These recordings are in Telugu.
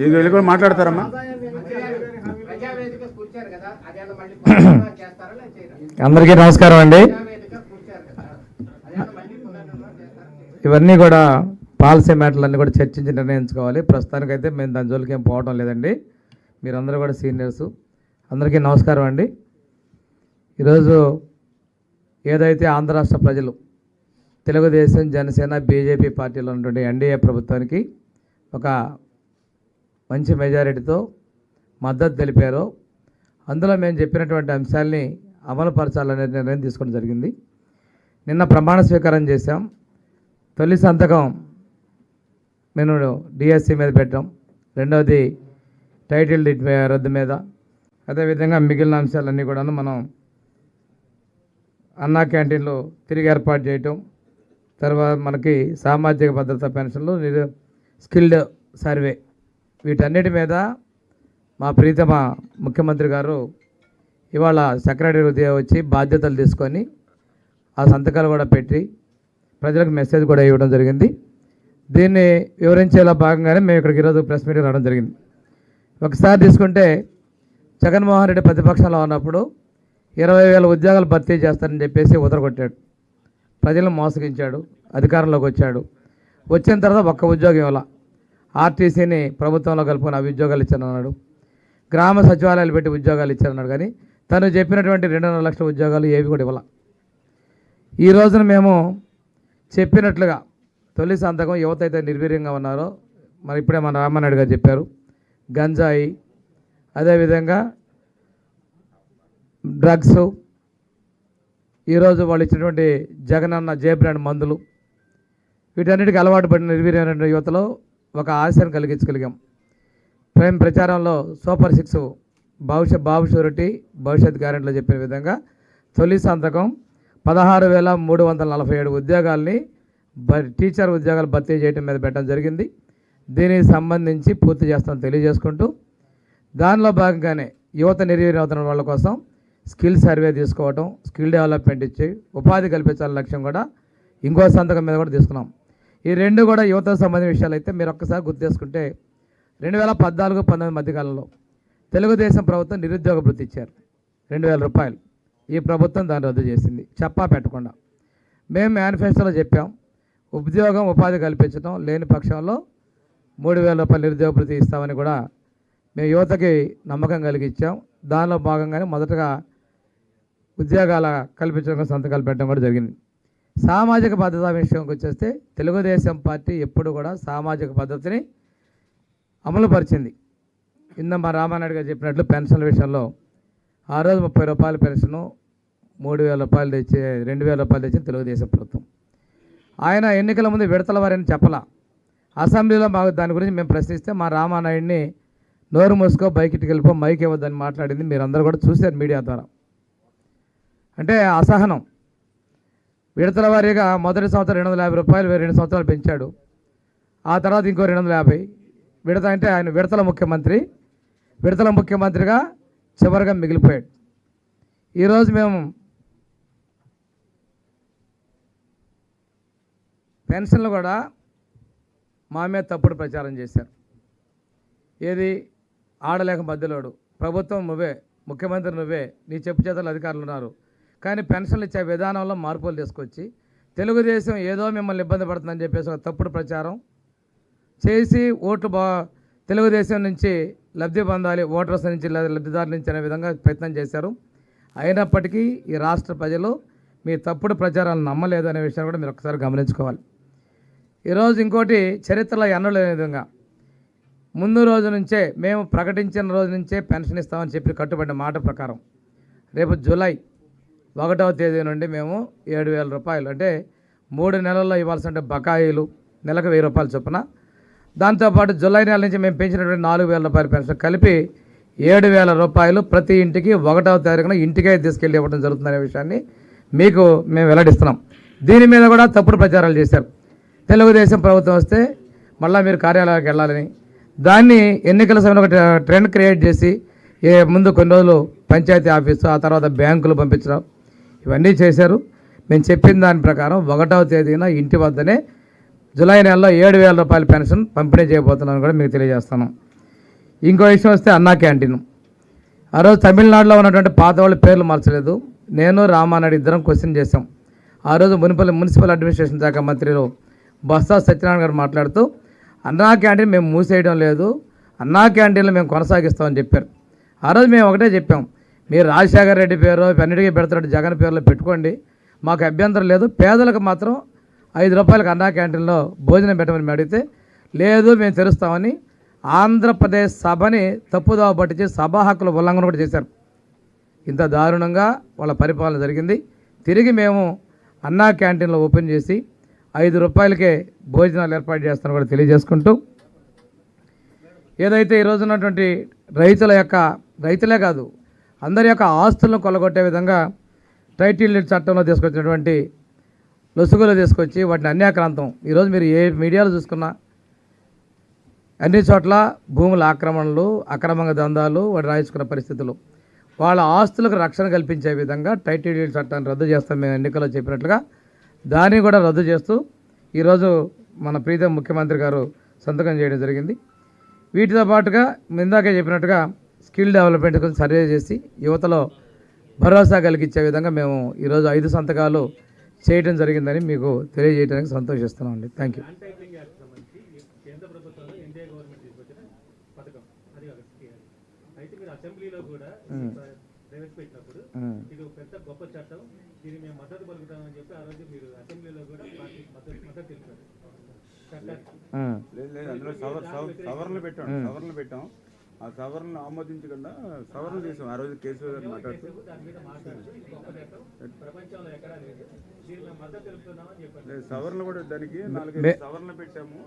ఇది వెళ్ళి కూడా మాట్లాడతారమ్మా. అందరికీ నమస్కారం అండి. ఇవన్నీ కూడా పాలసీ మ్యాటర్లన్నీ కూడా చర్చించి నిర్ణయించుకోవాలి. ప్రస్తుతానికైతే మేము దాని జోలికి ఏం పోవడం లేదండి. మీరందరూ కూడా సీనియర్స్. అందరికీ నమస్కారం అండి. ఈరోజు ఏదైతే ఆంధ్ర రాష్ట్ర ప్రజలు తెలుగుదేశం జనసేన బీజేపీ పార్టీలో ఉన్నటువంటి ఎన్డీఏ ప్రభుత్వానికి ఒక మంచి మెజారిటీతో మద్దతు తెలిపారో అందులో మేము చెప్పినటువంటి అంశాల్ని అమలుపరచాలనే నిర్ణయం తీసుకోవడం జరిగింది. నిన్న ప్రమాణ స్వీకారం చేశాం. తొలి సంతకం మేము డిఎస్సి మీద పెట్టాం. రెండవది టైటిల్ రద్దు మీద. అదేవిధంగా మిగిలిన అంశాలన్నీ కూడాను మనం అన్నా క్యాంటీన్లు తిరిగి ఏర్పాటు చేయటం తర్వాత మనకి సామాజిక భద్రత పెన్షన్లు స్కిల్డ్ సర్వే వీటన్నిటి మీద మా ప్రీతమ ముఖ్యమంత్రి గారు ఇవాళ సెక్రటరీ ఉదయం వచ్చి బాధ్యతలు తీసుకొని ఆ సంతకాలు కూడా పెట్టి ప్రజలకు మెసేజ్ కూడా ఇవ్వడం జరిగింది. దీన్ని వివరించేలా భాగంగానే మేము ఇక్కడికి ఈరోజు ప్రెస్ మీటింగ్ రావడం జరిగింది. ఒకసారి తీసుకుంటే జగన్మోహన్ రెడ్డి ప్రతిపక్షంలో ఉన్నప్పుడు ఇరవై వేల ఉద్యోగాలు భర్తీ చేస్తారని చెప్పేసి ఉదరగొట్టాడు. ప్రజలను మోసగించాడు అధికారంలోకి వచ్చాడు. వచ్చిన తర్వాత ఒక్క ఉద్యోగం ఇవ్వాల. ఆర్టీసీని ప్రభుత్వంలో కలుపుకొని అవి ఉద్యోగాలు ఇచ్చానన్నాడు. గ్రామ సచివాలయాలు పెట్టి ఉద్యోగాలు ఇచ్చారన్నాడు కానీ తను చెప్పినటువంటి రెండున్నర లక్షల ఉద్యోగాలు ఏవి కూడా ఇవ్వాల. ఈ రోజున మేము చెప్పినట్లుగా తొలి సంతకం యువత అయితే నిర్వీర్యంగా ఉన్నారో మరి ఇప్పుడే మన రామనాయుడు గారు చెప్పారు. గంజాయి అదేవిధంగా డ్రగ్స్ ఈరోజు వాళ్ళు ఇచ్చినటువంటి జగనన్న జే బ్రాండ్ మందులు వీటన్నిటికీ అలవాటు పడిన నిర్వీర్యమైన యువతలో ఒక ఆశను కలిగించగలిగాం. ప్రేమ ప్రచారంలో సూపర్ సిక్స్ భవిష్య బాబు షూరిటీ భవిష్యత్ గ్యారెంటీలో చెప్పిన విధంగా తొలి సంతకం పదహారు వేల మూడు వందల నలభై ఏడు ఉద్యోగాల్ని బ- టీచర్ ఉద్యోగాలు భర్తీ చేయడం మీద పెట్టడం జరిగింది. దీనికి సంబంధించి పూర్తి చేస్తామని తెలియజేసుకుంటూ దానిలో భాగంగానే యువత నిర్వీర్యం అవుతున్న వాళ్ళ కోసం స్కిల్ సర్వే తీసుకోవటం స్కిల్ డెవలప్మెంట్ ఇచ్చి ఉపాధి కల్పించాలని లక్ష్యం కూడా ఇంకో సంతకం మీద కూడా తీసుకున్నాం. ఈ రెండు కూడా యువతకు సంబంధించిన విషయాలు అయితే మీరు ఒక్కసారి గుర్తు చేసుకుంటే రెండు వేల పద్నాలుగు పంతొమ్మిది మధ్యకాలంలో తెలుగుదేశం ప్రభుత్వం నిరుద్యోగ భృతి ఇచ్చారు. రెండు వేల రూపాయలు. ఈ ప్రభుత్వం దాన్ని రద్దు చేసింది. చెప్పా పెట్టకుండా. మేము మేనిఫెస్టోలో చెప్పాం. ఉద్యోగం ఉపాధి కల్పించడం లేని పక్షంలో మూడు వేల రూపాయలు నిరుద్యోగ భృతి ఇస్తామని కూడా మేము యువతకి నమ్మకం కలిగించాం. దానిలో భాగంగానే మొదటగా ఉద్యోగాల కల్పించడం సంతకాలు పెట్టడం కూడా జరిగింది. సామాజిక భద్రత విషయంకి వచ్చేస్తే తెలుగుదేశం పార్టీ ఎప్పుడు కూడా సామాజిక పద్ధతిని అమలుపరిచింది. ఇంద మా రామానాయుడు గారు చెప్పినట్లు పెన్షన్ల విషయంలో ఆ రోజు ముప్పై రూపాయల పెన్షను మూడు వేల రూపాయలు తెచ్చి రెండు వేల రూపాయలు తెచ్చింది తెలుగుదేశం ప్రభుత్వం. ఆయన ఎన్నికల ముందు విడతల వారని చెప్పలా. అసెంబ్లీలో మాకు దాని గురించి మేము ప్రశ్నిస్తే మా రామానాయుడిని నోరు మూసుకో బయటికి వెళ్ళిపో మైక్ ఇవ్వద్దని మాట్లాడింది. మీరు అందరూ కూడా చూశారు మీడియా ద్వారా. అంటే అసహనం. విడతల వారీగా మొదటి సంవత్సరం రెండు వందల యాభై రూపాయలు రెండు సంవత్సరాలు పెంచాడు. ఆ తర్వాత ఇంకో రెండు వందల యాభై. విడత అంటే ఆయన విడతల ముఖ్యమంత్రి. విడతల ముఖ్యమంత్రిగా చివరిగా మిగిలిపోయాడు. ఈరోజు మేము పెన్షన్లు కూడా మా మీద తప్పుడు ప్రచారం చేశారు. ఏది ఆడలేక మధ్యలోడు. ప్రభుత్వం నువ్వే ముఖ్యమంత్రి నువ్వే నీ చెప్పు చేతలు అధికారులు ఉన్నారు. కానీ పెన్షన్లు ఇచ్చే విధానంలో మార్పులు తీసుకొచ్చి తెలుగుదేశం ఏదో మిమ్మల్ని ఇబ్బంది పడుతుందని చెప్పేసి ఒక తప్పుడు ప్రచారం చేసి ఓట్లు బా తెలుగుదేశం నుంచి లబ్ధి పొందాలి ఓటర్స్ నుంచి లబ్ధిదారు లబ్ధిదారుల నుంచి అనే విధంగా ప్రయత్నం చేశారు. అయినప్పటికీ ఈ రాష్ట్ర ప్రజలు మీ తప్పుడు ప్రచారాలను నమ్మలేదు అనే విషయాన్ని కూడా మీరు ఒకసారి గమనించుకోవాలి. ఈరోజు ఇంకోటి చరిత్రలో ఎన్నలేని విధంగా ముందు రోజు నుంచే మేము ప్రకటించిన రోజు నుంచే పెన్షన్ ఇస్తామని చెప్పి కట్టుబడిన మాట ప్రకారం రేపు జూలై ఒకటవ తేదీ నుండి మేము ఏడు వేల రూపాయలు అంటే మూడు నెలల్లో ఇవ్వాల్సిన బకాయిలు నెలకు వెయ్యి రూపాయలు చొప్పున. దాంతోపాటు జూలై నెల నుంచి మేము పెంచినటువంటి నాలుగు వేల రూపాయల పెన్షన్ కలిపి ఏడు వేల రూపాయలు ప్రతి ఇంటికి ఒకటవ తారీఖున ఇంటికే తీసుకెళ్ళి ఇవ్వడం జరుగుతుందనే విషయాన్ని మీకు మేము వెల్లడిస్తున్నాం. దీని మీద కూడా తప్పుడు ప్రచారాలు చేశారు. తెలుగుదేశం ప్రభుత్వం వస్తే మళ్ళీ మీరు కార్యాలయానికి వెళ్ళాలని. దాన్ని ఎన్నికల సమయంలో ఒక ట్రెండ్ క్రియేట్ చేసి ఏ ముందు కొన్ని రోజులు పంచాయతీ ఆఫీసు ఆ తర్వాత బ్యాంకులు పంపించడం ఇవన్నీ చేశారు. మేము చెప్పిన దాని ప్రకారం ఒకటవ తేదీన ఇంటి వద్దనే జూలై నెలలో ఏడు వేల రూపాయల పెన్షన్ పంపిణీ చేయబోతున్నాను కూడా మీకు తెలియజేస్తాను. ఇంకో విషయం వస్తే అన్నా క్యాంటీన్. ఆ రోజు తమిళనాడులో ఉన్నటువంటి పాత వాళ్ళ పేర్లు మార్చలేదు. నేను రామానాయుడు ఇద్దరం క్వశ్చన్ చేశాం. ఆ రోజు మున్సిపల్ మున్సిపల్ అడ్మినిస్ట్రేషన్ శాఖ మంత్రిలో బస్తా సత్యనారాయణ గారు మాట్లాడుతూ అన్నా క్యాంటీన్ మేము మూసేయడం లేదు. అన్నా క్యాంటీన్లు మేము కొనసాగిస్తామని చెప్పారు. ఆ రోజు మేము ఒకటే చెప్పాం. మీరు రాజశేఖర రెడ్డి పేరు అన్నిటికీ పెడుతున్నట్టు జగన్ పేరులో పెట్టుకోండి. మాకు అభ్యంతరం లేదు. పేదలకు మాత్రం ఐదు రూపాయలకు అన్నా క్యాంటీన్లో భోజనం పెట్టమని మేము అడిగితే లేదు మేము తెరుస్తామని ఆంధ్రప్రదేశ్ సభని తప్పుదోవ పట్టించి సభా హక్కుల ఉల్లంఘన కూడా చేశారు. ఇంత దారుణంగా వాళ్ళ పరిపాలన జరిగింది. తిరిగి మేము అన్నా క్యాంటీన్లో ఓపెన్ చేసి ఐదు రూపాయలకే భోజనాలు ఏర్పాటు చేస్తాను కూడా తెలియజేసుకుంటూ ఏదైతే ఈరోజు ఉన్నటువంటి రైతుల యొక్క రైతులే కాదు అందరి యొక్క ఆస్తులను కొల్లగొట్టే విధంగా టైటిల్ చట్టంలో తీసుకొచ్చినటువంటి లొసుగులు తీసుకొచ్చి వాటిని అన్యాక్రాంతం. ఈరోజు మీరు ఏ మీడియాలో చూసుకున్నా అన్ని చోట్ల భూముల ఆక్రమణలు అక్రమంగా దందాలు వాటి రాయించుకున్న పరిస్థితులు. వాళ్ళ ఆస్తులకు రక్షణ కల్పించే విధంగా టైటిల్ చట్టాన్ని రద్దు చేస్తాం మేము ఎన్నికల్లో చెప్పినట్లుగా. దాన్ని కూడా రద్దు చేస్తూ ఈరోజు మన ప్రీతం ముఖ్యమంత్రి గారు సంతకం చేయడం జరిగింది. వీటితో పాటుగా ఇందాకే చెప్పినట్టుగా స్కిల్ డెవలప్మెంట్ గురించి సర్వే చేసి యువతలో భరోసా కలిగించే విధంగా మేము ఈరోజు ఐదు సంతకాలు చేయడం జరిగిందని మీకు తెలియజేయడానికి సంతోషిస్తున్నాం అండి. థ్యాంక్ యూ అసెంబ్లీలో కూడా ఇది ప్ర- ప్రవేశపెట్టినప్పుడు ఇది ఒక పెద్ద గొప్ప చట్టం దీన్ని మేము మద్దతు పలుకుతామని చెప్పి ఆ రోజు మీరు అసెంబ్లీలో కూడా పార్టీ మద్దతు మద్దతు తెలిపారు చట్టానికి లేదు లేదు అందులో సవర్ సవర్- సవరణలు పెట్టాం సవరణలు పెట్టాం. ఆ సవరణలు ఆమోదించకుండా సవరణలు చేసాం ఆ రోజు కేశవ గారు మాట్లాడుతూ. సవరణలు కూడా దానికి నాలుగైదు సవరణలు పెట్టాము.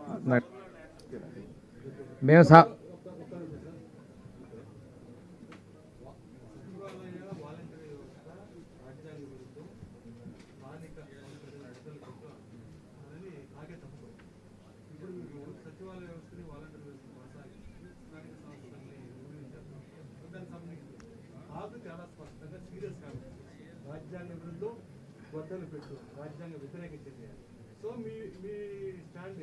మేము రాజ్యాంగ విరుద్ధం గొడ్డలు పెట్టు రాజ్యాంగ వ్యతిరేకించింది సో మీ మీ స్టాండ్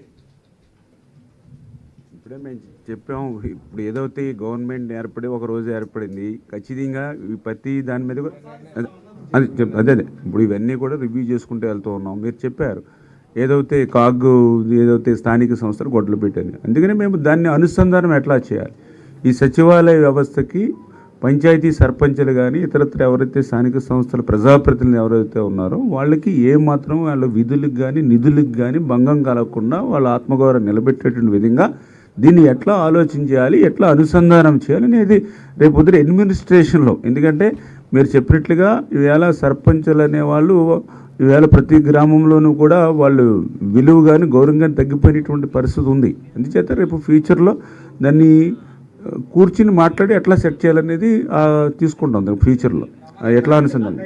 ఇప్పుడే మేము చెప్పాము ఇప్పుడు ఏదైతే గవర్నమెంట్ ఏర్పడి ఒక రోజు ఏర్పడింది ఖచ్చితంగా ప్రతి దాని మీద కూడా- అదే- అది చెప్ అదే అదే. ఇప్పుడు ఇవన్నీ కూడా రివ్యూ చేసుకుంటూ వెళ్తూ ఉన్నాం. మీరు చెప్పారు. ఏదైతే కాగ్ ఏదైతే స్థానిక సంస్థలు గొడ్డలు పెట్టాను అందుకని మేము దాన్ని అనుసంధానం ఎట్లా చేయాలి? ఈ సచివాలయ వ్యవస్థకి పంచాయతీ సర్పంచులు కానీ ఇతరత్ర ఎవరైతే స్థానిక సంస్థల ప్రజాప్రతినిధులు ఎవరైతే ఉన్నారో వాళ్ళకి ఏ మాత్రం వాళ్ళ విధులకు కానీ నిధులకు కానీ భంగం కలగకుండా వాళ్ళ ఆత్మగౌరవం నిలబెట్టేటువంటి విధంగా దీన్ని ఎట్లా ఆలోచించాలి ఎట్లా అనుసంధానం చేయాలి అనేది రేపు పొద్దున అడ్మినిస్ట్రేషన్లో ఎందుకంటే మీరు చెప్పినట్లుగా ఈవేళ సర్పంచులు అనేవాళ్ళు ఈవేళ ప్రతి గ్రామంలోనూ కూడా వాళ్ళు విలువ కానీ గౌరవం కానీ తగ్గిపోయినటువంటి పరిస్థితి ఉంది. అందుచేత రేపు ఫ్యూచర్లో దాన్ని కూర్చుని మాట్లాడి ఎట్లా సెట్ చేయాలనేది తీసుకుంటాం ఫ్యూచర్లో. ఎట్లా అనుసంధానం.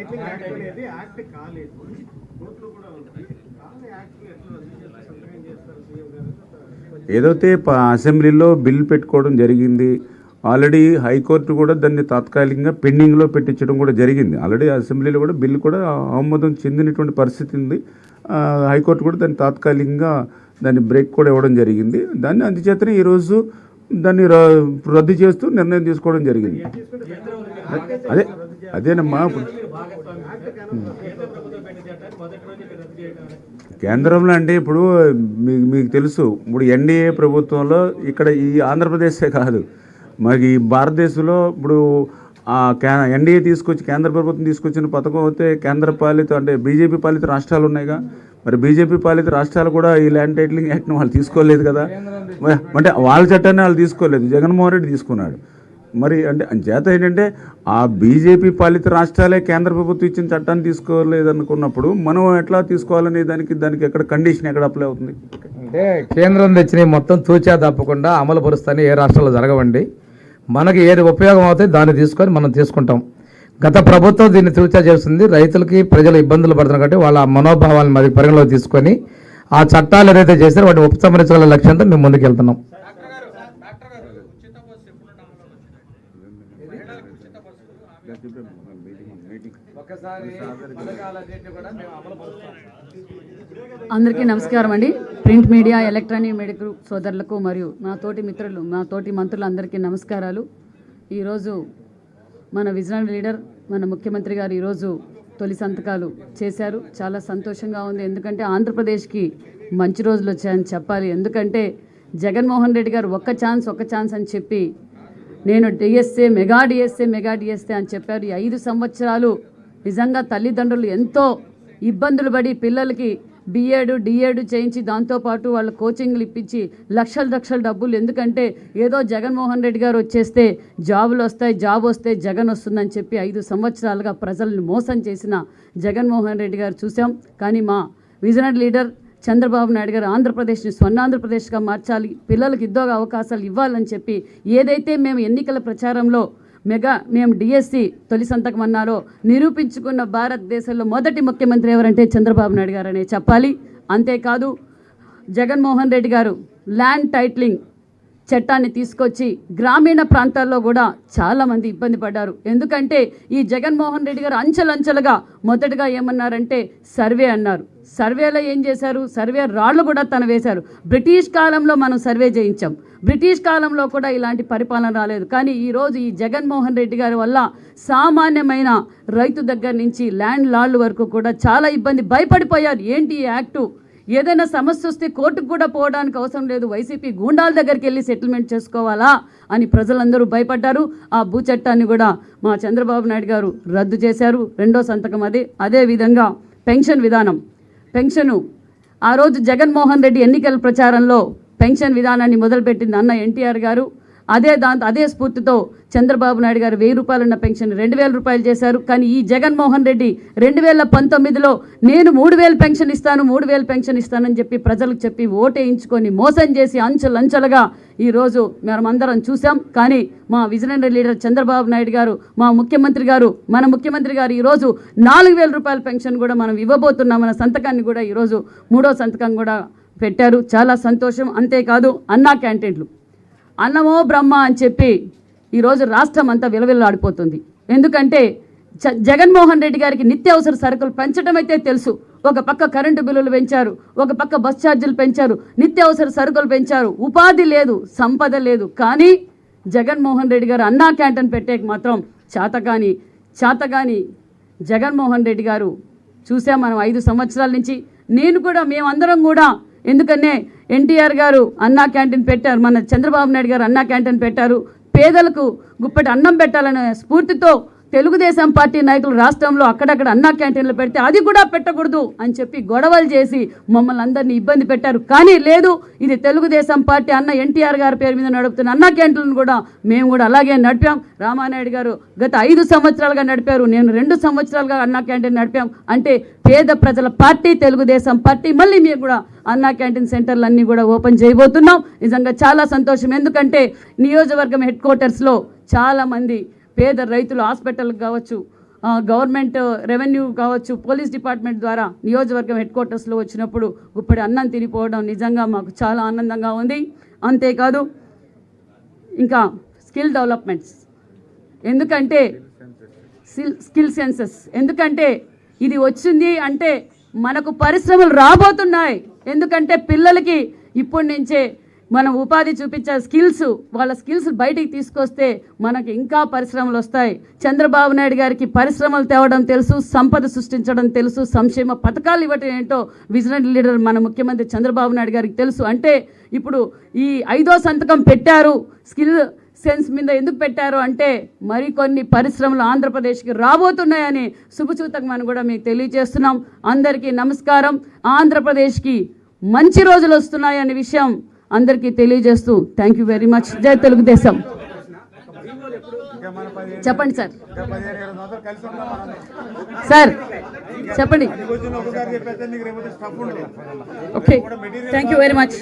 ఏదైతే ప- అసెంబ్లీలో బిల్ పెట్టుకోవడం జరిగింది ఆల్రెడీ హైకోర్టు కూడా దాన్ని తాత్కాలికంగా పెండింగ్లో పెట్టించడం కూడా జరిగింది. ఆల్రెడీ అసెంబ్లీలో కూడా బిల్లు కూడా ఆమోదం చెందినటువంటి పరిస్థితి ఉంది. హైకోర్టు కూడా దాన్ని తాత్కాలికంగా దాన్ని బ్రేక్ కూడా ఇవ్వడం జరిగింది. దాన్ని అందుచేతనే ఈరోజు దాన్ని రద్దు చేస్తూ నిర్ణయం తీసుకోవడం జరిగింది. అదే అదేనమ్మా కేంద్రంలో అంటే ఇప్పుడు మీకు మీకు తెలుసు ఇప్పుడు ఎన్డీఏ ప్రభుత్వంలో ఇక్కడ ఈ ఆంధ్రప్రదేశే కాదు. మనకి ఈ భారతదేశంలో ఇప్పుడు ఎన్డీఏ తీసుకొచ్చి కేంద్ర ప్రభుత్వం తీసుకొచ్చిన పథకం అయితే కేంద్ర పాలిత అంటే బీజేపీ పాలిత రాష్ట్రాలు ఉన్నాయిగా. మరి బీజేపీ పాలిత రాష్ట్రాలు కూడా ఈ ల్యాండ్ టైటిలింగ్ యాక్ట్ని వాళ్ళు తీసుకోలేదు కదా. అంటే వాళ్ళ చట్టాన్ని వాళ్ళు తీసుకోలేదు. జగన్మోహన్ రెడ్డి తీసుకున్నాడు. మరి అంటే చేత ఏంటంటే ఆ బీజేపీ పాలిత రాష్ట్రాలే కేంద్ర ప్రభుత్వం ఇచ్చిన చట్టాన్ని తీసుకోలేదు అనుకున్నప్పుడు మనం ఎట్లా తీసుకోవాలనే దానికి దానికి ఎక్కడ కండిషన్ ఎక్కడ అప్లై అవుతుంది? అంటే కేంద్రం తెచ్చినవి మొత్తం తూచా తప్పకుండా అమలు పరుస్తాయని ఏ రాష్ట్రాల్లో జరగవండి. మనకి ఏది ఉపయోగం అవుతాయి దాన్ని తీసుకొని మనం తీసుకుంటాం. గత ప్రభుత్వం దీన్ని తూచా చేస్తుంది. రైతులకి ప్రజలు ఇబ్బందులు పడుతున్నారు కాబట్టి వాళ్ళ మనోభావాలను మరి పరిగణలో తీసుకొని ఆ చట్టాలు ఏదైతే చేశారో వాటిని ఉపసంహరించగల లక్ష్యంతో మేము ముందుకు వెళ్తున్నాం. ఒకసారి కూడా మేము అమలు పరుస్తాం. అందరికీ నమస్కారం అండి. ప్రింట్ మీడియా ఎలక్ట్రానిక్ మీడియా సోదరులకు మరియు నా తోటి మిత్రులు నా తోటి మంత్రులందరికీ నమస్కారాలు. ఈరోజు మన విజనరీ లీడర్ మన ముఖ్యమంత్రి గారు ఈరోజు తొలి సంతకాలు చేశారు. చాలా సంతోషంగా ఉంది. ఎందుకంటే ఆంధ్రప్రదేశ్కి మంచి రోజులు వచ్చాయని చెప్పాలి. ఎందుకంటే జగన్మోహన్ రెడ్డి గారు ఒక్క ఛాన్స్ ఒక్క ఛాన్స్ అని చెప్పి నేను DSA mega DSA mega DSA అని చెప్పారు. ఈ ఐదు సంవత్సరాలు నిజంగా తల్లిదండ్రులు ఎంతో ఇబ్బందులు పడి పిల్లలకి బిఎడ్ డిఎడ్ చేయించి దాంతోపాటు వాళ్ళ కోచింగ్లు ఇప్పించి లక్షల లక్షల డబ్బులు. ఎందుకంటే ఏదో జగన్మోహన్ రెడ్డి గారు వచ్చేస్తే జాబులు వస్తాయి జాబ్ వస్తే జగన్ వస్తుందని చెప్పి ఐదు సంవత్సరాలుగా ప్రజల్ని మోసం చేసిన జగన్మోహన్ రెడ్డి గారు చూసాం కానీ మా విజనరీ లీడర్ చంద్రబాబు నాయుడు గారు ఆంధ్రప్రదేశ్ని స్వర్ణాంధ్రప్రదేశ్గా మార్చాలి పిల్లలకు ఉద్యోగ అవకాశాలు ఇవ్వాలని చెప్పి ఏదైతే మేము ఎన్నికల ప్రచారంలో మెగా మేము డిఎస్సి తొలి సంతకం అన్నారో నిరూపించుకున్న భారతదేశంలో మొదటి ముఖ్యమంత్రి ఎవరంటే చంద్రబాబు నాయుడు గారు అనే చెప్పాలి. అంతేకాదు జగన్మోహన్ రెడ్డి గారు ల్యాండ్ టైట్లింగ్ చట్టాన్ని తీసుకొచ్చి గ్రామీణ ప్రాంతాల్లో కూడా చాలామంది ఇబ్బంది పడ్డారు. ఎందుకంటే ఈ జగన్మోహన్ రెడ్డి గారు అంచెలంచెలుగా మొదటగా ఏమన్నారంటే సర్వే అన్నారు. సర్వేలో ఏం చేశారు? సర్వే రాళ్ళు కూడా తను వేశారు. బ్రిటిష్ కాలంలో మనం సర్వే చేయించాం. బ్రిటిష్ కాలంలో కూడా ఇలాంటి పరిపాలన రాలేదు. కానీ ఈరోజు ఈ జగన్మోహన్ రెడ్డి గారి వల్ల సామాన్యమైన రైతు దగ్గర నుంచి ల్యాండ్ లాళ్ళు వరకు కూడా చాలా ఇబ్బంది భయపడిపోయారు. ఏంటి ఈ యాక్టు? ఏదైనా సమస్య వస్తే కోర్టుకు కూడా పోవడానికి అవసరం లేదు. వైసీపీ గూండాల దగ్గరికి వెళ్ళి సెటిల్మెంట్ చేసుకోవాలా అని ప్రజలందరూ భయపడ్డారు. ఆ భూ చట్టాన్ని కూడా మా చంద్రబాబు నాయుడు గారు రద్దు చేశారు. రెండో సంతకం అదే. అదే విధంగా పెన్షన్ విధానం. పెన్షను ఆ రోజు జగన్మోహన్ రెడ్డి ఎన్నికల ప్రచారంలో పెన్షన్ విధానాన్ని మొదలుపెట్టింది అన్న ఎన్టీఆర్ గారు. అదే దాంతో అదే స్ఫూర్తితో చంద్రబాబు నాయుడు గారు వెయ్యి రూపాయలున్న పెన్షన్ రెండు వేల రూపాయలు చేశారు. కానీ ఈ జగన్మోహన్ రెడ్డి రెండు వేల పంతొమ్మిదిలో నేను మూడు వేలు పెన్షన్ ఇస్తాను మూడు వేలు పెన్షన్ ఇస్తానని చెప్పి ప్రజలకు చెప్పి ఓటేయించుకొని మోసం చేసి అంచెలంచెలుగా ఈరోజు మనమందరం చూసాం కానీ మా విజనరీ లీడర్ చంద్రబాబు నాయుడు గారు మా ముఖ్యమంత్రి గారు మన ముఖ్యమంత్రి గారు ఈరోజు నాలుగు వేల రూపాయల పెన్షన్ కూడా మనం ఇవ్వబోతున్నాం మన సంతకాన్ని కూడా ఈరోజు మూడో సంతకం కూడా పెట్టారు. చాలా సంతోషం. అంతేకాదు అన్నా క్యాంటీన్లు. అన్నమో బ్రహ్మ అని చెప్పి ఈరోజు రాష్ట్రం అంతా విలవిల్లాడిపోతుంది. ఎందుకంటే జ- జగన్మోహన్ రెడ్డి గారికి నిత్యావసర సరుకులు పెంచడం అయితే తెలుసు. ఒక పక్క కరెంటు బిల్లులు పెంచారు ఒక పక్క బస్ ఛార్జీలు పెంచారు నిత్యావసర సరుకులు పెంచారు. ఉపాధి లేదు సంపద లేదు. కానీ జగన్మోహన్ రెడ్డి గారు అన్నా క్యాంటీన్ పెట్టేకి మాత్రం చేతగాని చేతగాని జగన్మోహన్ రెడ్డి గారు చూసాం మనం ఐదు సంవత్సరాల నుంచి. నేను కూడా మేమందరం కూడా ఎందుకనే ఎన్టీఆర్ గారు అన్నా క్యాంటీన్ పెట్టారు మన చంద్రబాబు నాయుడు గారు అన్నా క్యాంటీన్ పెట్టారు. పేదలకు గుప్పటి అన్నం పెట్టాలనే స్ఫూర్తితో తెలుగుదేశం పార్టీ నాయకులు రాష్ట్రంలో అక్కడక్కడ అన్నా క్యాంటీన్లు పెడితే అది కూడా పెట్టకూడదు అని చెప్పి గొడవలు చేసి మమ్మల్ని అందరినీ ఇబ్బంది పెట్టారు. కానీ లేదు ఇది తెలుగుదేశం పార్టీ అన్న ఎన్టీఆర్ గారి పేరు మీద నడుపుతున్న అన్నా క్యాంటీన్లు కూడా మేము కూడా అలాగే నడిపాం. రామానాయుడు గారు గత ఐదు సంవత్సరాలుగా నడిపారు. నేను రెండు సంవత్సరాలుగా అన్నా క్యాంటీన్ నడిపాం. అంటే పేద ప్రజల పార్టీ తెలుగుదేశం పార్టీ. మళ్ళీ మీరు కూడా అన్నా క్యాంటీన్ సెంటర్లు అన్నీ కూడా ఓపెన్ చేయబోతున్నాం. నిజంగా చాలా సంతోషం. ఎందుకంటే నియోజకవర్గం హెడ్ క్వార్టర్స్లో చాలామంది పేద రైతులు హాస్పిటల్కి కావచ్చు గవర్నమెంట్ రెవెన్యూ కావచ్చు పోలీస్ డిపార్ట్మెంట్ ద్వారా నియోజకవర్గం హెడ్ క్వార్టర్స్లో వచ్చినప్పుడు ఇప్పటి అన్నం తినిపోవడం నిజంగా మాకు చాలా ఆనందంగా ఉంది. అంతేకాదు ఇంకా స్కిల్ డెవలప్మెంట్స్. ఎందుకంటే స్కిల్ స్కిల్ సెన్సెస్. ఎందుకంటే ఇది వచ్చింది అంటే మనకు పరిశ్రమలు రాబోతున్నాయి. ఎందుకంటే పిల్లలకి ఇప్పటి నుంచే మనం ఉపాధి చూపించే స్కిల్స్ వాళ్ళ స్కిల్స్ బయటికి తీసుకొస్తే మనకు ఇంకా పరిశ్రమలు వస్తాయి. చంద్రబాబు నాయుడు గారికి పరిశ్రమలు తేవడం తెలుసు సంపద సృష్టించడం తెలుసు సంక్షేమ పథకాలు ఇవ్వటం ఏంటో విజనరీ లీడర్ మన ముఖ్యమంత్రి చంద్రబాబు నాయుడు గారికి తెలుసు. అంటే ఇప్పుడు ఈ ఐదో సంతకం పెట్టారు స్కిల్ సెన్స్ మీద ఎందుకు పెట్టారు అంటే మరికొన్ని పరిశ్రమలు ఆంధ్రప్రదేశ్కి రాబోతున్నాయని శుభసూతకమని కూడా మీకు తెలియజేస్తున్నాం. అందరికీ నమస్కారం. ఆంధ్రప్రదేశ్కి మంచి రోజులు వస్తున్నాయనే విషయం అందరికీ తెలియజేస్తూ థ్యాంక్ యూ వెరీ మచ్ జై తెలుగుదేశం. చెప్పండి సార్. సార్ చెప్పండి. Okay thank you very much